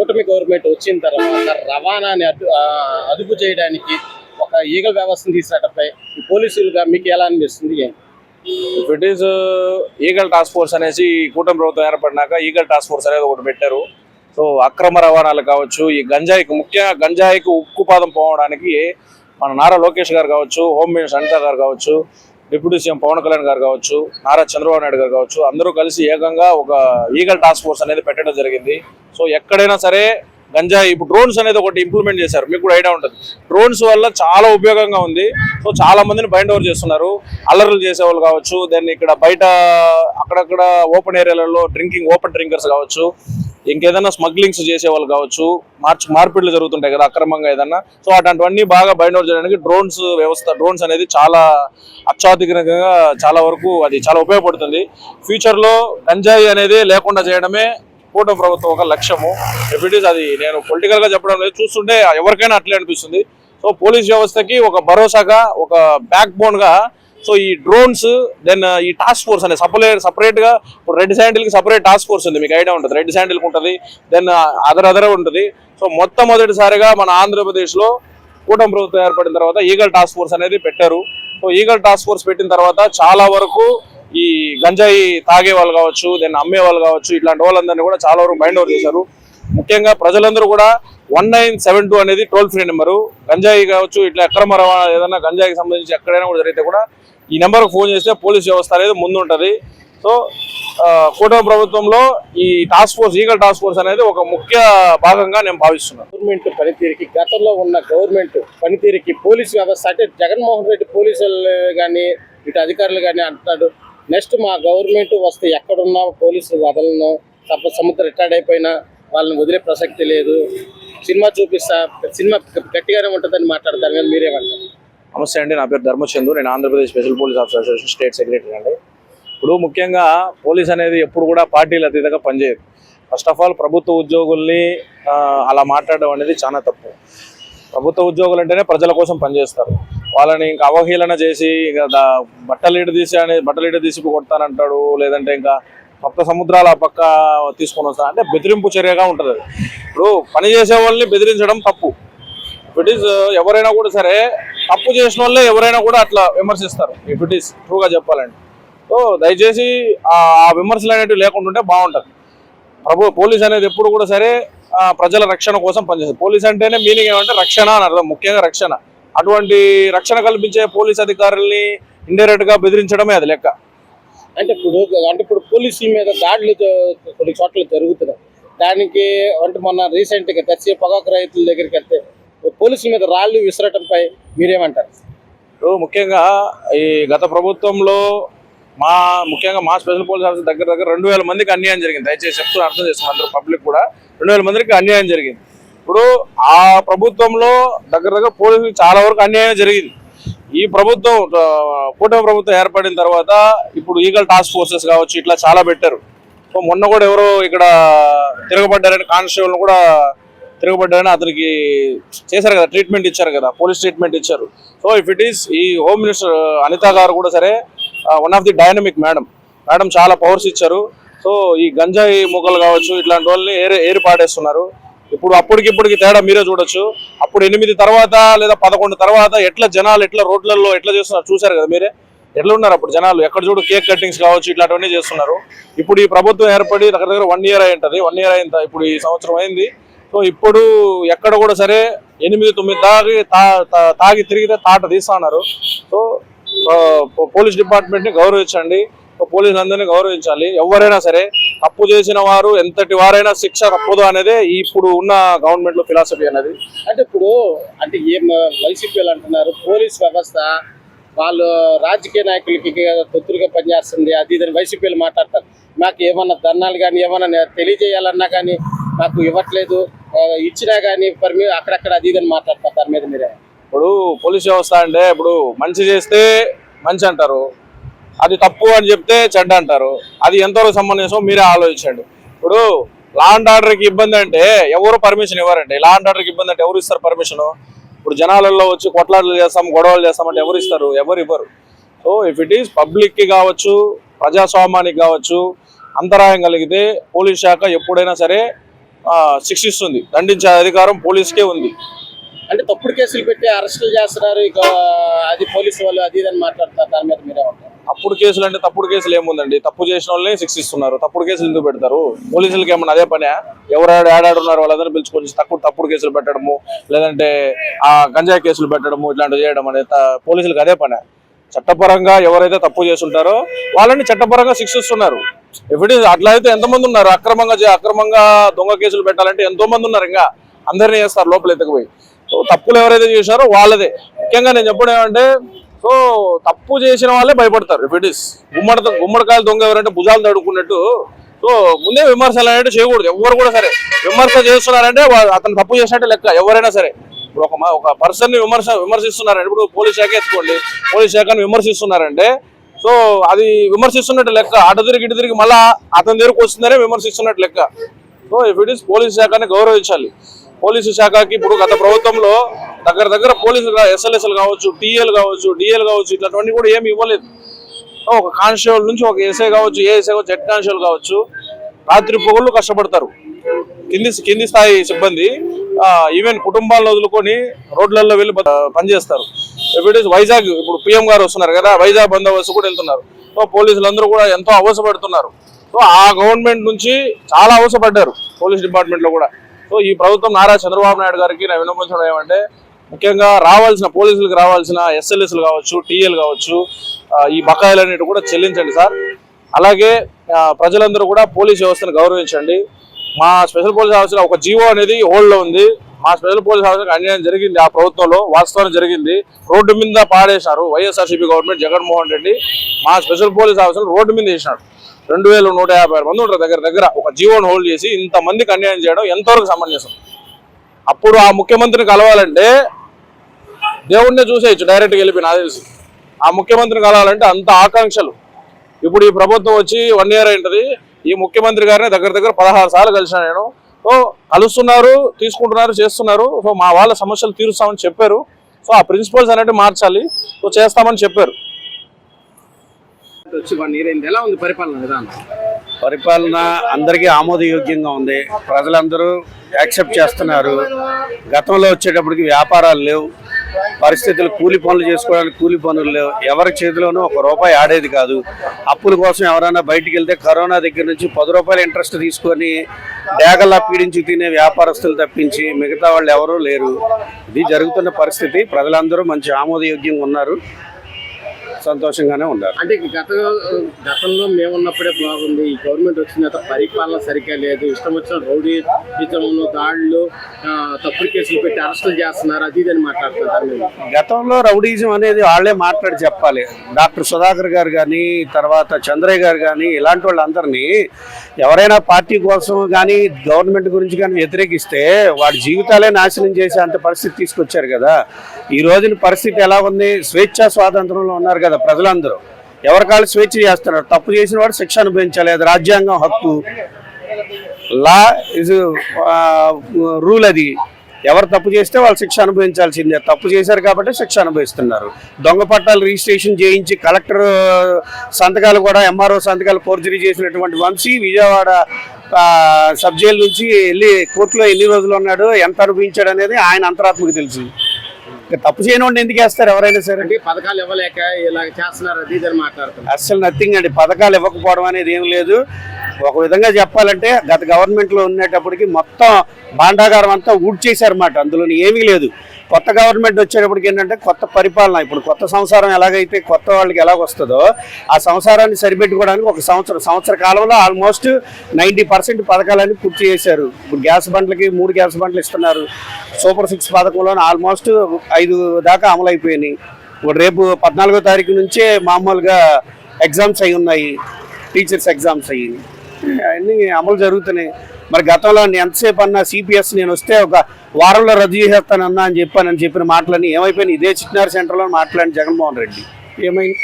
కూటమి గవర్నమెంట్ వచ్చిన తర్వాత రవాణాని అడ్డు అదుపు చేయడానికి ఒక ఈగల వ్యవస్థను తీసుకురావడంపై పోలీసులుగా మీకు ఎలా అనిపిస్తుంది? British it is eagle task force అనేసి కూటమి ప్రభుత్వం ఏర్పడినాక ఈగల్ టాస్క్ ఫోర్స్ అనేది ఒకటి పెట్టారు. సో అక్రమ రవాణాలు కావచ్చు ఈ గంజాయికి ముఖ్యంగా గంజాయికి ఉక్కుపాదం పోవడానికి మన నారా లోకేష్ గారు కావచ్చు హోమ్ మినిస్టర్ అనిత గారు కావచ్చు డిప్యూటీ సీఎం పవన్ కళ్యాణ్ గారు కావచ్చు నారా చంద్రబాబు నాయుడు గారు కావచ్చు అందరూ కలిసి ఏకంగా ఒక ఈగల్ టాస్క్ ఫోర్స్ అనేది పెట్టడం జరిగింది. సో ఎక్కడైనా సరే గంజాయి ఇప్పుడు డ్రోన్స్ అనేది ఒకటి ఇంప్లిమెంట్ చేశారు. మీకు కూడా ఐడియా ఉంటుంది. డ్రోన్స్ వల్ల చాలా ఉపయోగంగా ఉంది. సో చాలా మందిని బైండ్ ఓవర్ చేస్తున్నారు. అల్లర్లు చేసేవాళ్ళు కావచ్చు దెన్ ఇక్కడ బయట అక్కడక్కడ ఓపెన్ ఏరియాలలో డ్రింకింగ్ ఓపెన్ డ్రింకర్స్ కావచ్చు ఇంకేదైనా స్మగ్లింగ్స్ చేసేవాళ్ళు కావచ్చు మార్చి మార్పిడ్లు జరుగుతుంటాయి కదా అక్రమంగా ఏదన్నా. సో అటువంటివన్నీ బాగా బయట చేయడానికి డ్రోన్స్ వ్యవస్థ డ్రోన్స్ అనేది చాలా అత్యాధునికంగా చాలా వరకు అది చాలా ఉపయోగపడుతుంది. ఫ్యూచర్లో గంజాయి అనేది లేకుండా చేయడమే కూటమి ప్రభుత్వం ఒక లక్ష్యము. ఎఫిటీస్ అది నేను పొలిటికల్గా చెప్పడం లేదు చూస్తుంటే ఎవరికైనా అట్లే అనిపిస్తుంది. సో పోలీస్ వ్యవస్థకి ఒక భరోసాగా ఒక బ్యాక్ బోన్గా సో ఈ డ్రోన్స్ దెన్ ఈ టాస్క్ ఫోర్స్ అనే సపరేట్ సపరేట్గా ఇప్పుడు రెడ్ శాండిల్కి సపరేట్ టాస్క్ ఫోర్స్ ఉంది. మీకు ఐడియా ఉంటుంది. రెడ్ శాండిల్కి ఉంటుంది. దెన్ అదర్ అదర్ ఉంటుంది. సో మొట్టమొదటిసారిగా మన ఆంధ్రప్రదేశ్లో కూటమి ప్రభుత్వం ఏర్పడిన తర్వాత ఈగల్ టాస్క్ ఫోర్స్ అనేది పెట్టారు. సో ఈగల్ టాస్క్ ఫోర్స్ పెట్టిన తర్వాత చాలా వరకు ఈ గంజాయి తాగే వాళ్ళు కావచ్చు దెన్ అమ్మే వాళ్ళు కావచ్చు ఇట్లాంటి వాళ్ళందరినీ కూడా చాలా వరకు మైండ్ ఓవర్ చేశారు. ముఖ్యంగా ప్రజలందరూ కూడా వన్ నైన్ సెవెన్ టూ అనేది టోల్ ఫ్రీ నెంబరు. గంజాయి కావచ్చు ఇట్లా అక్రమ రవాణా ఏదైనా గంజాయికి సంబంధించి ఎక్కడైనా కూడా జరిగితే కూడా ఈ నెంబర్కి ఫోన్ చేస్తే పోలీస్ వ్యవస్థ అనేది ముందుంటుంది. సో కూటమి ప్రభుత్వంలో ఈ task force eagle task force అనేది ఒక ముఖ్య భాగంగా నేను భావిస్తున్నాను. గవర్నమెంట్ పనితీరుకి గతంలో ఉన్న గవర్నమెంట్ పనితీరుకి పోలీస్ వ్యవస్థ అంటే జగన్మోహన్ రెడ్డి పోలీసులు కానీ ఇటు అధికారులు కానీ అంటున్నాడు నెక్స్ట్ మా గవర్నమెంట్ వస్తే ఎక్కడున్నా పోలీసులు వదలను తప్ప సముద్రం రిటైర్డ్ అయిపోయినా వాళ్ళని వదిలే ప్రసక్తి లేదు. సినిమా చూపిస్తా సినిమా గట్టిగానే ఉంటుందని మాట్లాడతారు కానీ మీరేమంటారు నమస్తే అండి నా పేరు ధర్మచందు నేను Andhra Pradesh special police officer association state secretary అండి. ఇప్పుడు ముఖ్యంగా పోలీస్ అనేది ఎప్పుడు కూడా పార్టీలు అతీతంగా పనిచేయదు. ఫస్ట్ ఆఫ్ ఆల్ ప్రభుత్వ ఉద్యోగుల్ని అలా మాట్లాడడం అనేది చాలా తప్పు. ప్రభుత్వ ఉద్యోగులు అంటేనే ప్రజల కోసం పనిచేస్తారు. వాళ్ళని ఇంకా అవహేళన చేసి ఇంకా బట్టలు ఇటు తీసి అని బట్టలు ఇటు తీసి కొడతానంటాడు లేదంటే ఇంకా సప్త సముద్రాల పక్క తీసుకొని వస్తాను అంటే బెదిరింపు చర్యగా ఉంటుంది అది. ఇప్పుడు పని చేసే వాళ్ళని బెదిరించడం తప్పు. ఇట్ ఈస్ uh, ఎవరైనా కూడా సరే తప్పు చేసిన వాళ్ళే ఎవరైనా కూడా అట్లా విమర్శిస్తారు. ఇఫ్ ఇట్ ఈస్ ట్రూగా చెప్పాలంటే. సో దయచేసి ఆ విమర్శలు అనేటివి లేకుండా ఉంటే బాగుంటుంది. ప్రభు పోలీస్ అనేది ఎప్పుడు కూడా సరే ప్రజల రక్షణ కోసం పనిచేస్తుంది. పోలీస్ అంటేనే మీనింగ్ ఏమంటే రక్షణ అని అర్థం. ముఖ్యంగా రక్షణ. అటువంటి రక్షణ కల్పించే పోలీస్ అధికారుల్ని ఇండైరెక్ట్గా బెదిరించడమే అది లెక్క. అంటే ఇప్పుడు అంటే ఇప్పుడు పోలీసుల మీద దాడులు కొన్ని చోట్ల జరుగుతున్నాయి. దానికి అంటే మొన్న రీసెంట్గా తెచ్చి పొగాకు రైతుల దగ్గరికి వెళ్తే పోలీసుల మీద రాళ్ళు విసరటంపై మీరేమంటారు? ఇప్పుడు ముఖ్యంగా ఈ గత ప్రభుత్వంలో మా ముఖ్యంగా మా స్పెషల్ పోలీస్ ఆఫీసర్ దగ్గర దగ్గర రెండు వేల మందికి అన్యాయం జరిగింది. దయచేసి చెప్తూ అర్థం చేస్తాం అందరూ పబ్లిక్ కూడా రెండు వేల మందికి అన్యాయం జరిగింది. ఇప్పుడు ఆ ప్రభుత్వంలో దగ్గర దగ్గర పోలీసులకు చాలా వరకు అన్యాయం జరిగింది. ఈ ప్రభుత్వం కూటమి ప్రభుత్వం ఏర్పడిన తర్వాత ఇప్పుడు ఈగల్ టాస్క్ ఫోర్సెస్ కావచ్చు ఇట్లా చాలా పెట్టారు. సో మొన్న కూడా ఎవరో ఇక్కడ తిరగబడ్డారని కానిస్టేబుల్ కూడా తిరగబడ్డారని అతనికి చేశారు కదా ట్రీట్మెంట్ ఇచ్చారు కదా పోలీస్ ట్రీట్మెంట్ ఇచ్చారు. సో ఇఫ్ ఇట్ ఈస్ ఈ హోమ్ మినిస్టర్ అనిత గారు కూడా సరే one of the dynamic madam madam చాలా పవర్స్ ఇచ్చారు. సో ఈ గంజాయి మొక్కలు కావచ్చు ఇట్లాంటి వాళ్ళని ఏరి ఏరి పాడేస్తున్నారు ఇప్పుడు అప్పటికి ఇప్పటికి తేడా మీరే చూడొచ్చు. అప్పుడు ఎనిమిది తర్వాత లేదా పదకొండు తర్వాత ఎట్లా జనాలు ఎట్లా రోడ్లలో ఎట్లా చేస్తున్నారు చూశారు కదా మీరే? ఎట్లా ఉన్నారు అప్పుడు జనాలు? ఎక్కడ చూడు కేక్ కటింగ్స్ కావచ్చు ఇట్లాంటివన్నీ చేస్తున్నారు. ఇప్పుడు ఈ ప్రభుత్వం ఏర్పడి దగ్గర దగ్గర వన్ ఇయర్ అయి ఉంటుంది. వన్ ఇయర్ అయిన ఇప్పుడు ఈ సంవత్సరం అయింది. సో ఇప్పుడు ఎక్కడ కూడా సరే ఎనిమిది తొమ్మిది తాగి తా- తాగి తిరిగితే తాట తీస్తా సో పోలీస్ డిపార్ట్మెంట్ని గౌరవించండి. సో పోలీసులందరినీ గౌరవించాలి. ఎవరైనా సరే తప్పు చేసిన వారు ఎంతటి వారైనా శిక్ష తప్పదు అనేది ఇప్పుడు ఉన్న గవర్నమెంట్లో ఫిలాసఫీ అనేది అంటే ఇప్పుడు అంటే ఏం వైసీపీ అంటున్నారు పోలీస్ వ్యవస్థ వాళ్ళు రాజకీయ నాయకులకి తొత్తులుగా పనిచేస్తుంది అది ఇదని వైసీపీలు మాట్లాడతారు. మాకు ఏమన్నా ధర్నాలు కానీ ఏమన్నా తెలియజేయాలన్నా కానీ మాకు ఇవ్వట్లేదు. ఇచ్చినా కానీ పర్మి అక్కడక్కడ అది ఇదని మాట్లాడతారు. దాని మీద మీరే. ఇప్పుడు పోలీస్ వ్యవస్థ అంటే ఇప్పుడు మంచి చేస్తే మంచి అంటారు. అది తప్పు అని చెప్తే చెడ్డ అంటారు. అది ఎంతవరకు సంబంధించో మీరే ఆలోచించండి. ఇప్పుడు లా అండ్ ఆర్డర్కి ఇబ్బంది అంటే ఎవరు పర్మిషన్ ఇవ్వరండి? లా అండ్ ఆర్డర్కి ఇబ్బంది అంటే ఎవరు ఇస్తారు పర్మిషన్ ఇప్పుడు జనాలలో వచ్చి కొట్లాటలు చేస్తాం గొడవలు చేస్తామంటే ఎవరు ఇస్తారు? ఎవరు ఇవ్వరు. సో ఇఫ్ ఇట్ ఈస్ పబ్లిక్కి కావచ్చు ప్రజాస్వామ్యానికి కావచ్చు అంతరాయం కలిగితే పోలీస్ శాఖ ఎప్పుడైనా సరే శిక్షిస్తుంది. దండించే అధికారం పోలీస్కే ఉంది. అంటే తప్పుడు కేసులు పెట్టి అరెస్టులు చేస్తున్నారు. ఇక అది పోలీసు వాళ్ళు అది ఇది అని మాట్లాడతారు దాని మీద మీరేమంటారు తప్పుడు కేసులు అంటే తప్పుడు కేసులు ఏముందండి? తప్పు చేసిన వాళ్ళని శిక్షిస్తున్నారు. తప్పుడు కేసులు ఎందుకు పెడతారు? పోలీసులకి ఏమన్నా అదే పనే? ఎవరు ఏడాడున్నారు వాళ్ళందరూ పిలుచుకొని తప్పుడు తప్పుడు కేసులు పెట్టడము లేదంటే ఆ గంజాయి కేసులు పెట్టడము ఇట్లాంటివి చేయడం అనేది పోలీసులకు అదే పనే. చట్టపరంగా ఎవరైతే తప్పు చేస్తుంటారో వాళ్ళని చట్టపరంగా శిక్షిస్తున్నారు. ఎప్పుడు అట్లా అయితే ఎంతమంది ఉన్నారు? అక్రమంగా చే- అక్రమంగా దొంగ కేసులు పెట్టాలంటే ఎంతో మంది ఉన్నారు ఇంకా. అందరినీ చేస్తారు లోపల ఎత్తుకుపోయి. సో తప్పులు ఎవరైతే చేశారో వాళ్ళదే. ముఖ్యంగా నేను చెప్పడం ఏమంటే సో తప్పు చేసిన వాళ్ళే భయపడతారు. ఇఫ్ ఇట్ ఇస్ గుమ్మడి గుమ్మడికాయలు దొంగ ఎవరంటే భుజాలు తడుకున్నట్టు సో ముందే విమర్శలు అనేవి చేయకూడదు. ఎవరు కూడా సరే. విమర్శ చేస్తున్నారంటే అతను తప్పు చేసినట్టే లెక్క. ఎవరైనా సరే. ఇప్పుడు ఒక ఒక పర్సన్ని విమర్శ విమర్శిస్తున్నారంటే ఇప్పుడు పోలీస్ శాఖ ఎత్తుకోండి. పోలీస్ శాఖను విమర్శిస్తున్నారంటే సో అది విమర్శిస్తున్నట్టు లెక్క. అటు తిరిగి ఇటు తిరిగి మళ్ళా అతని దగ్గరకు వస్తుందనే విమర్శిస్తున్నట్టు లెక్క. So if it is police శాఖని గౌరవించాలి. పోలీసు శాఖకి ఇప్పుడు గత ప్రభుత్వంలో దగ్గర దగ్గర పోలీసులు ఎస్ఎల్ఎస్ఎల్ కావచ్చు టీఎల్ కావచ్చు డిఎల్ కావచ్చు ఇట్లాంటివన్నీ కూడా ఏమి ఇవ్వలేదు. ఒక కానిస్టేబుల్ నుంచి ఒక ఎస్ఐ కావచ్చు ఏఎస్ఐ కావచ్చు హెడ్ కానిస్టేబుల్ కావచ్చు రాత్రి పొగళ్ళు కష్టపడతారు. కింది కింది స్థాయి సిబ్బంది ఈవెన్ కుటుంబాలను వదులుకొని రోడ్లలో వెళ్ళి పనిచేస్తారు. ఎవ్రీడేస్ వైజాగ్ ఇప్పుడు పిఎం గారు వస్తున్నారు కదా వైజాగ్ బందోబస్తు కూడా వెళ్తున్నారు. సో పోలీసులందరూ కూడా ఎంతో అవసరపడుతున్నారు. సో ఆ గవర్నమెంట్ నుంచి చాలా అవసరపడ్డారు పోలీస్ డిపార్ట్మెంట్లో కూడా. సో ఈ ప్రభుత్వం నారా చంద్రబాబు నాయుడు గారికి నేను విన్నపించడం ఏమంటే ముఖ్యంగా రావాల్సిన పోలీసులకు రావాల్సిన ఎస్ఎల్ఎస్లు కావచ్చు టీఎల్ కావచ్చు ఈ బకాయిలన్నిటి కూడా చెల్లించండి సార్. అలాగే ప్రజలందరూ కూడా పోలీస్ వ్యవస్థను గౌరవించండి. మా స్పెషల్ పోలీస్ ఆఫీసర్ ఒక జీవో అనేది హోల్డ్లో ఉంది. మా స్పెషల్ పోలీస్ ఆఫీసర్కి అన్యాయం జరిగింది ఆ ప్రభుత్వంలో వాస్తవం జరిగింది. రోడ్డు మీద పాడేశారు వైఎస్ఆర్సీపీ గవర్నమెంట్ జగన్మోహన్ రెడ్డి. మా స్పెషల్ పోలీస్ ఆఫీసర్ రోడ్డు మీద వేసినాడు. రెండు వేల నూట యాభై ఆరు మంది ఉంటారు దగ్గర దగ్గర. ఒక జీవోని హోల్డ్ చేసి ఇంతమందికి అన్యాయం చేయడం ఎంతవరకు సమంజసం? అప్పుడు ఆ ముఖ్యమంత్రిని కలవాలంటే దేవుడినే చూసేయచ్చు డైరెక్ట్గా వెళ్ళిపోయి నాకు తెలిసి. ఆ ముఖ్యమంత్రిని కలవాలంటే అంత ఆకాంక్షలు. ఇప్పుడు ఈ ప్రభుత్వం వచ్చి వన్ ఇయర్ అయింటది. ఈ ముఖ్యమంత్రి గారిని దగ్గర దగ్గర పదహారు సార్లు కలిసిన నేను. సో కలుస్తున్నారు తీసుకుంటున్నారు చేస్తున్నారు. సో మా వాళ్ళ సమస్యలు తీరుస్తామని చెప్పారు. సో ఆ ప్రిన్సిపల్స్ అనేవి మార్చాలి. సో చేస్తామని చెప్పారు. వచ్చి వన్ ఇయర్ అయింది ఎలా ఉంది పరిపాలన విధానం? పరిపాలన అందరికీ ఆమోదయోగ్యంగా ఉంది. ప్రజలందరూ యాక్సెప్ట్ చేస్తున్నారు. గతంలో వచ్చేటప్పటికి వ్యాపారాలు లేవు. పరిస్థితులు కూలి పనులు చేసుకోవడానికి కూలి పనులు లేవు. ఎవరి చేతిలోనూ ఒక రూపాయి ఆడేది కాదు. అప్పుల కోసం ఎవరైనా బయటికి వెళ్తే కరోనా దగ్గర నుంచి పది రూపాయల ఇంట్రెస్ట్ తీసుకొని డేగల్లా పీడించి తినే వ్యాపారస్తులు తప్పించి మిగతా వాళ్ళు ఎవరూ లేరు. ఇది జరుగుతున్న పరిస్థితి. ప్రజలందరూ మంచి ఆమోదయోగ్యంగా ఉన్నారు. సంతోషంగానే ఉన్నారు. అంటే గత గతంలో మేము ఉన్నప్పుడే బాగుంది. ఈ గవర్నమెంట్ వచ్చిన తర్వాత పరిపాలన సరిగ్గా లేదు. ఇష్టం వచ్చిన రౌడీ ఇతరులు దాడులు తప్పుడు కేసులు పెట్టి అరెస్టులు చేస్తున్నారు. అది ఇది అని మాట్లాడుతున్నారు. గతంలో రౌడీజం అనేది వాళ్ళే మాట్లాడి చెప్పాలి. డాక్టర్ సుధాకర్ గారు కానీ తర్వాత చంద్రయ్య గారు కానీ ఇలాంటి వాళ్ళందరినీ ఎవరైనా పార్టీ కోసం కానీ గవర్నమెంట్ గురించి కానీ వ్యతిరేకిస్తే వాడి జీవితాలే నాశనం చేసే అంత పరిస్థితి తీసుకొచ్చారు కదా. ఈ రోజున పరిస్థితి ఎలా ఉంది? స్వేచ్ఛ స్వాతంత్రంలో ఉన్నారు కదా ప్రజలందరూ. ఎవరికాళ్ళు స్వేచ్ఛ చేస్తున్నారు? తప్పు చేసిన వాడు శిక్ష అనుభవించాలి అది రాజ్యాంగం హక్కు. లా ఇస్ రూల్ అది. ఎవరు తప్పు చేస్తే వాళ్ళు శిక్ష అనుభవించాల్సిందే. తప్పు చేశారు కాబట్టి శిక్ష అనుభవిస్తున్నారు. దొంగ పట్టాలు రిజిస్ట్రేషన్ చేయించి కలెక్టర్ సంతకాలు కూడా ఎంఆర్ఓ సంతకాలు ఫోర్జరీ చేసినటువంటి వంశీ విజయవాడ సబ్ జైలు నుంచి వెళ్ళి కోర్టులో ఎన్ని రోజులు ఉన్నాడు? ఎంత అనుభవించాడు అనేది ఆయన అంతరాత్మకు తెలుసు తప్పు చేయని ఎందుకు వేస్తారు ఎవరైనా సరే? అంటే పథకాలు ఇవ్వలేక ఇలా చేస్తున్నారు అది మాట్లాడుతున్నారు. అస్సలు నథింగ్ అండి. పథకాలు ఇవ్వకపోవడం అనేది ఏం లేదు. ఒక విధంగా చెప్పాలంటే గత గవర్నమెంట్లో ఉండేటప్పటికి మొత్తం భాండాగారం అంతా ఊడ్చేశారన్నమాట అందులో ఏమీ లేదు. కొత్త గవర్నమెంట్ వచ్చేటప్పటికి ఏంటంటే కొత్త పరిపాలన ఇప్పుడు కొత్త సంసారం ఎలాగైతే కొత్త వాళ్ళకి ఎలాగ వస్తుందో ఆ సంసారాన్ని సరిపెట్టుకోవడానికి ఒక సంవత్సరం సంవత్సర కాలంలో ఆల్మోస్ట్ నైంటీ పర్సెంట్ పథకాలన్నీ పూర్తి చేశారు. ఇప్పుడు గ్యాస్ బండ్లకి మూడు గ్యాస్ బండ్లు ఇస్తున్నారు. సూపర్ సిక్స్ పథకంలో ఆల్మోస్ట్ ఐదు దాకా అమలైపోయినాయి. ఇప్పుడు రేపు పద్నాలుగో తారీఖు నుంచే మామూలుగా ఎగ్జామ్స్ అయి ఉన్నాయి. టీచర్స్ ఎగ్జామ్స్ అయ్యి. అన్నీ అమలు జరుగుతున్నాయి. మరి గతంలో ఎంతసేపు అన్నా సిపిఎస్ నేను వస్తే ఒక వారంలో రద్దు చేసేస్తానన్నా అని చెప్పానని చెప్పిన మాటలన్నీ ఏమైపోయినాయి? ఇదే చిట్నార్ సెంటర్లో మాట్లాడిన జగన్మోహన్ రెడ్డి. ఏమైంది?